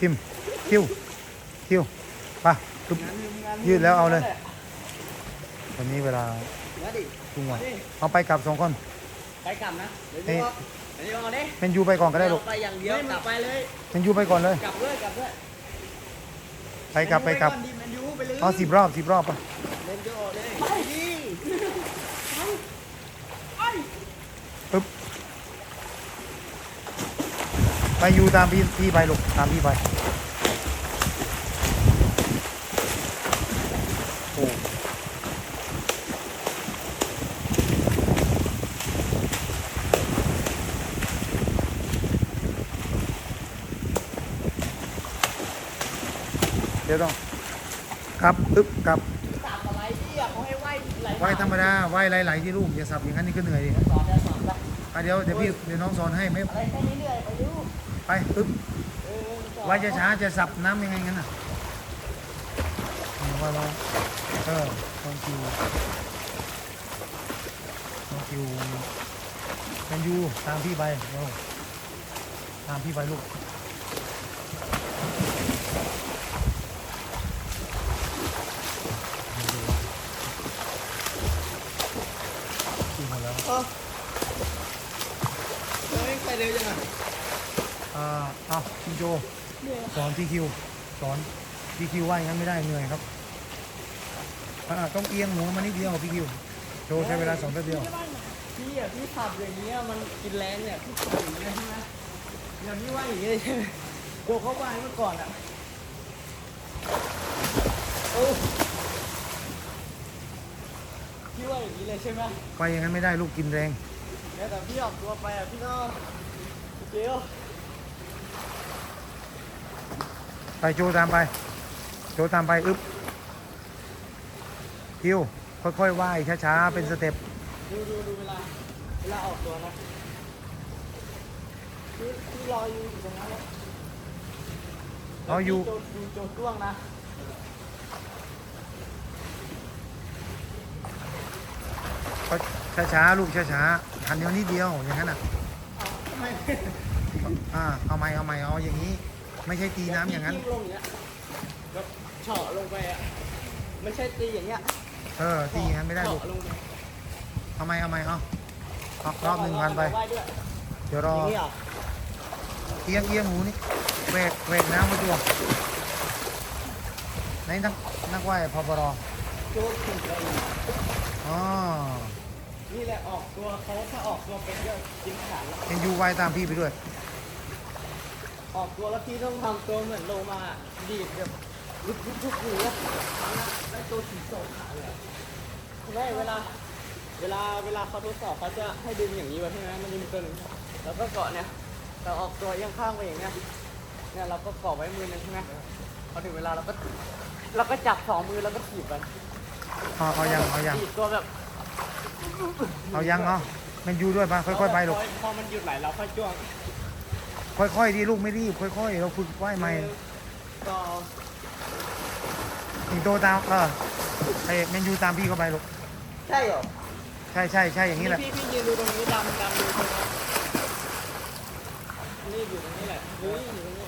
คิม คิว คิวไปปึ๊บยืดแล้วเอาเลย ตอนนี้เวลามาดิทุ่งวันเอาไปกลับสองคน ไปกลับนะ เดี๋ยวเอ้นี้ยว่าเดี๋ยวนี้ว่าดิเป็นยูไปก่อนก็ได้ลูกไปอย่างเดียวกลับไปเลยเป็นยูไปก่อนเลย กลับด้วยกลับด้วย ไปกลับไปกลับแมนยูไปเลยเอาสิบรอบสิบรอบไปเล่นโยเลยไปดิปึ๊บไปยูตามพี่พี่ไปลูกตามพี่ไป ดี๋ยวต้องกลับปึ๊บกลับตามอะไรที่เขาให้ไหวไหลไหวธรรมดาไหวไหลๆที่ลูกอย่าสับอย่างนั้นนี่ก็เหนื่อยดิสอนจะสอนไปอะเดี๋ยวเดี๋ยวพี่เดี๋ยวน้องสอนให้ไหมอะไรแค่นี้เรื่อยไปดูกไปปึ๊บไหวจะช้าจะสับน้ำยังไงงั้นน่ะว่าเราเออต้องคิวต้องคิวเป็นยูตามพี่ไปตามพี่ไปลูกคิวหมดแล้ว เออเฮ้ยไปเร็วจังอะ อ่าเอาพี่โจสอนพี่คิวสอนพี่คิวว่าอย่างนั้นไม่ได้เหนื่อยครับอ่าต้องเอียงหัวมานิดเดียวพี่คิวโจใช้เวลาสอนแป๊บเดียวพี่อะพี่ขับอย่างเงี้ยมันกินแรงเนี่ยพี่ขับอย่างเงี้ยใช่ไหมอย่างนี้ว่าอย่างเงี้ยใช่ไหมโกเขาว่าเมื่อก่อนอะโอ้พี่ว่าอย่างนี้เลยใช่ไหมไปอย่างนั้นไม่ได้ลูกกินแรงแล้วแต่พี่ออกตัวไปอะพี่ก็เจียว ไปโจตามไป โจตามไปอึ๊บคิวค่อยๆไหว้ช้าๆ เป็นสเต็ปดูดูดูเวลาเวลาออกตัวนะพี่พี่รออยู่ตรงนั้นแหละเอาอยู่โจดูโจด้วงนะก็ช้าๆลูกช้าๆหันเดียวนิดเดียวอย่างนั้นอะทำไมอ่าเอาไม่เอาไม่เอาอย่างนี้ ไม่ใช่ตีน้ำอย่างนั้นพี่ลงอย่างเงี้ยแบบเฉาะลงไปอะไม่ใช่ตีอย่างเงี้ยเออตีอย่างนั้นไม่ได้ลูกเฉาะลงไปเอาไม่เอาไม่เอาเอารอบหนึ่งพันไปไหว้ด้วยเดี๋ยวรอ อย่างนี้เหรอเอียงเอียงหูนี่แหวกแหวกน้ำมาตัวไหนนักนักไหว้พปรโจถึงเลยอ๋อนี่แหละออกตัวเขาถ้าออกตัวเป็นก็กินขาดแล้วเป็นยูไหว้ตามพี่ไปด้วย ออกตัวแล้วพี่ต้องทำตัวเหมือนโลมาดีดแบบลุกลุกลุกอยู่อะได้ตัวสีโซขาเลยอะไม่เวลา เวลาเวลาเขาทดสอบเขาจะให้ดึงอย่างนี้ไว้ใช่ไหมมันจะมีตัวหนึงแล้วก็เกาะเนี่ยแต่ออกตัวเอียงข้างไปอย่างเงี้ยเนี่ยเราก็เกาะไว้มือนึงใช่ไหมพอถึงเวลาเราก็เราก็จับสองมือแล้วก็ถีบไปเอาเอายังเอายังถีบตัวแบบเอายังเนาะเป็นยูด้วยปะค่อยๆไปลูกพอมันหยุดไหลเราค่อยจ้วง ค่อยๆดีลูกไม่รีบ ค่อยๆ เราฝึกไหว้ใหม่ก็สิงโตตามเออไอ้แมนยูตามพี่เข้าไปลูก ใช่เหรอใช่ใช่ใช่อย่างนี้แหละ พี่พี่ยืนดูตรงนี้ดำดำดูตรงนี้นี่อยู่ตรงนี้แหละดูนี่อยู่ตรงนี้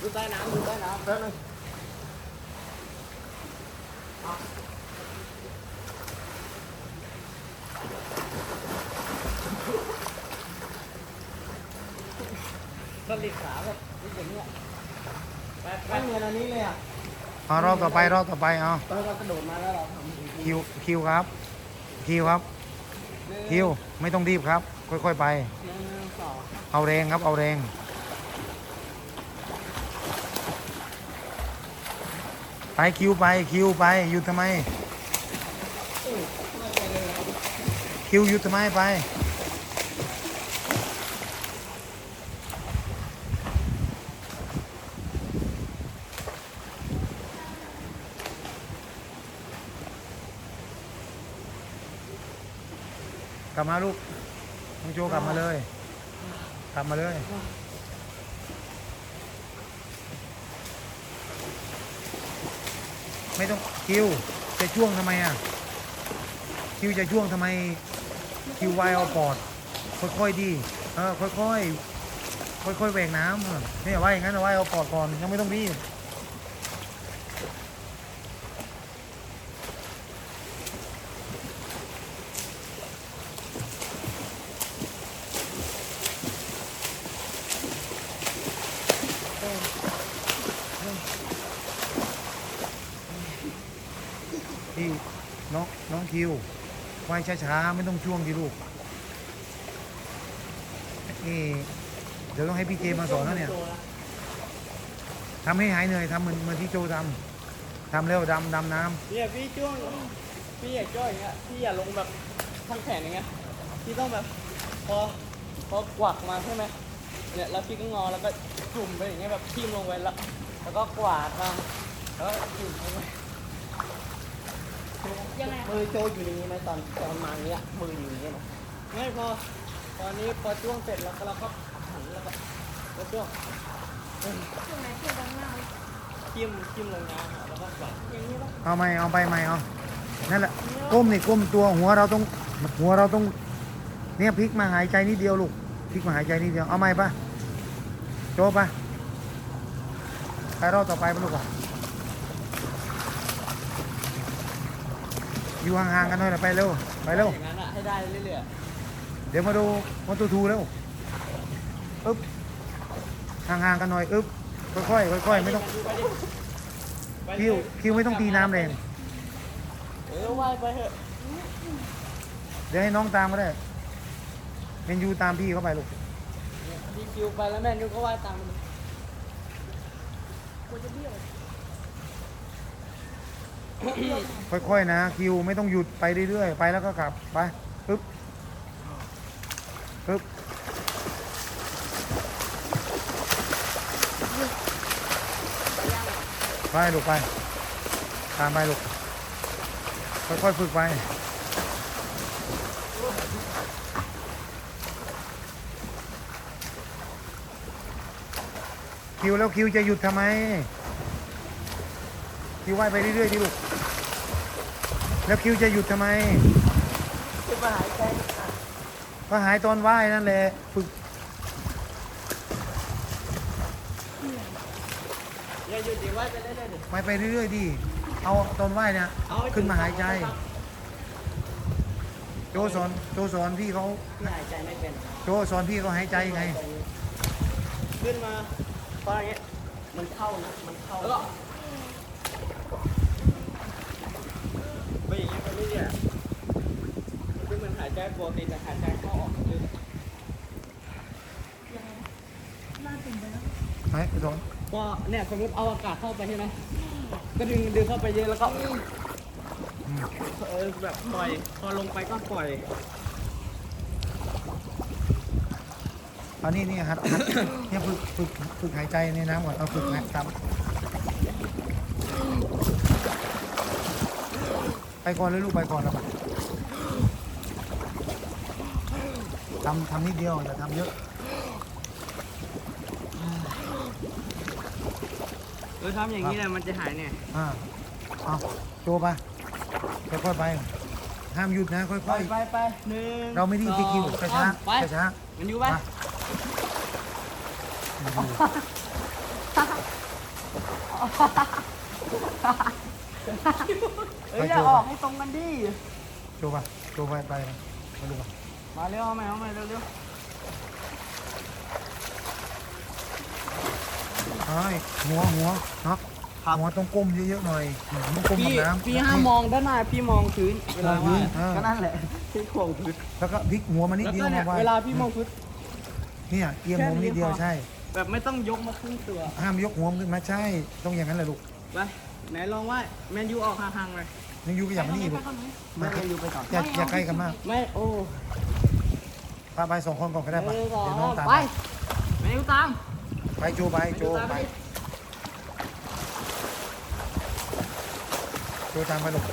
ดูใต้น้ำดูใต้น้ำแป๊บนึง เอาสลิดขาแบบอย่างเงี้ยไปไปเหมือนอันนี้เลยอะเอารอบต่อไปรอบต่อไปเอาตอนเรากระโดดมาแล้วเราทำคิวคิวครับคิวครับคิวไม่ต้องรีบครับ ค่อย ๆ ไป หนึ่งสองเอาแรงครับเอาแรงไปคิวไปคิวไปหยุดทำไม คิวหยุดทำไมไป ลับมาลูกน้องโจกลับมาเลย กลับมาเลย ไม่ต้องคิวจะช่วงทำไมอะคิวจะช่วงทำไมคิวไวเอาปอด ค่อยๆดีเออค่อยๆค่อยๆแหวกน้ำเนี่ยว่าอย่างนั้นเอาไว้เอาปอดก่อนยังไม่ต้องรีบ น้องน้องคิวว่ายช้าๆไม่ต้องช่วงที่ลูกนี่เดี๋ยวต้องให้พี่เจมาสอนแล้วเนี่ยทำให้หายเหนื่อยทำเหมือนเหมือนที่โจทำทำเร็วดำดำน้เนี่ยพี่จ้วงพี่อย่าจ้อยอย่างเงี้ยพี่อย่าลงแบบทั้งแขนอย่างเงี้ยพี่ต้องแบบพอพอกวักมาใช่ไหมเนี่ยแล้วพี่ก็งอแล้วก็จุ่มไปอย่างเงี้ยแบบทิ่มลงไปแล้วแล้วก็กวาดมาแล้วก็จุ่มลงไป ยังไงมือโจอยู่อย่างนี้ไหมตอนตอนมาอย่างเงี้ยมืออยู่อย่างเงี้ยนะไม่พอตอนนี้พอจ้วงเสร็จแล้วก็เราก็หันแล้วก็แล้วจ้วงช่วงไหนช่วงตรงน้าจิ้มจิ้มลงน้ำแล้วก็กวาดอย่างนี้ปะเอาไหมเอาไปไหมเอานั่นแหละก้มนี่ก้มตัวหัวเราต้องหัวเราต้องเนี่ยพลิกมาหายใจนิดเดียวลูกพลิกมาหายใจนิดเดียวเอาไหมปะโจปะไปรอบต่อไปปะลูกอะ อยู่ห่างๆกันหน่อยนะไปเร็วไปเร็วอย่างนั้นอะให้ได้เรื่อยเดี๋ยวมาดูวันตูทูแล้วอึ๊บห่างๆกันหน่อยอึ๊บค่อยๆค่อยๆไม่ต้องไปดิไปดิคิวคิวไม่ต้องตีน้ำแรงเออว่ายไปเถอะเดี๋ยวให้น้องตามก็ได้เป็นยูตามพี่เข้าไปลูกพี่คิวไปแล้วแม่นิวก็ว่ายตามไปเลยกลัวจะเบี้ยว ค่อยๆนะ คิวไม่ต้องหยุดไปเรื่อยๆไปแล้วก็กลับไปอึ๊บอึ๊บไปลูกไป ตามไปลูกค่อยๆฝึกไปคิวแล้วคิวจะหยุดทำไม คิวว่ายไปเรื่อยๆดิลูก แล้วคิวจะหยุดทำไมขึ้นมาหายใจก็หายตอนว่ายนั่นแหละฝึกอย่าหยุดดิว่ายไปเรื่อยๆดิไปไปเรื่อยๆดิเอาตอนว่ายเนี่ยเอาให้ขึ้นมาหายใจ โจสอนโจสอนพี่เขาพี่หายใจไม่เป็นโจสอนพี่เขาหายใจไง ขึ้นมาพออย่างเงี้ยมันเข้านะมันเข้าแล้วก็ ไปอย่างเงี้ยไปเรื่อยๆคือมันหายใจปกติแต่หายใจเข้าออกเลยยังไงหน้าตึงไปแล้วไหนไปสอนก็เนี่ยสมมติเอาอากาศเข้าไปใช่ไหมก็ดึงดึงเข้าไปเยอะแล้วก็อืมเออแบบปล่อย พอลงไปก็ปล่อย อันนี้นี่ฮัดฮัดเนี่ยฝึกฝึกฝึกหายใจในน้ำก่อนเอาฝึกหายตาม ไปก่อนเลยลูกไปก่อนแล้วไปทำทำนิดเดียวอย่าทำเยอะเออทำอย่างนี้แหละมันจะหายเนี่ยอ่าเอาโจไปค่อยๆไป ห้ามหยุดนะค่ไปอยไปไปหนึ่งๆ เราไม่ได้ที่คิวสองช้าไปๆช้ามันอยู่ไปๆมาดู เอ้ยอย่าออกให้ตรงกันดิโจไปโจไปไปมาดูไปมาเร็วเอาใหม่เอาใหม่เร็วเร็วเฮ้ยหัวหัวเนาะหัวต้องก้มเยอะๆหน่อยต้องก้มพี่กับน้ำพี่ห้ามมองด้านหน้าพี่มองพื้นเวลามองพื้ว่านเออก็นั่นแหละพี่ถ่วงพื้นแล้วก็พลิกหัวมานิดแล้วเดียก็วเนี่ยมาไว้เวลาพี่มองพื้นเนี่ยเอียงหัวมานิดเดียวแค่นี้พอใช่ แบบไม่ต้องยกมาครึ่งตัว ห้ามยกหัวขึ้นมาใช่ ต้องอย่างนั้นแหละลูก ไปไหนลองว่าแมนยูออกห่างๆเลยยังอยู่ก็อย่างนี้ลูกไม่แมนยูไปก่อนอย่าอย่าใกล้กันมากไม่โอ้พาไปสองคนก่อนก็ได้ปะเออเดี๋ยวน้องตามไปแมนยูตามไปโจไปโจไปโจตามไปลูก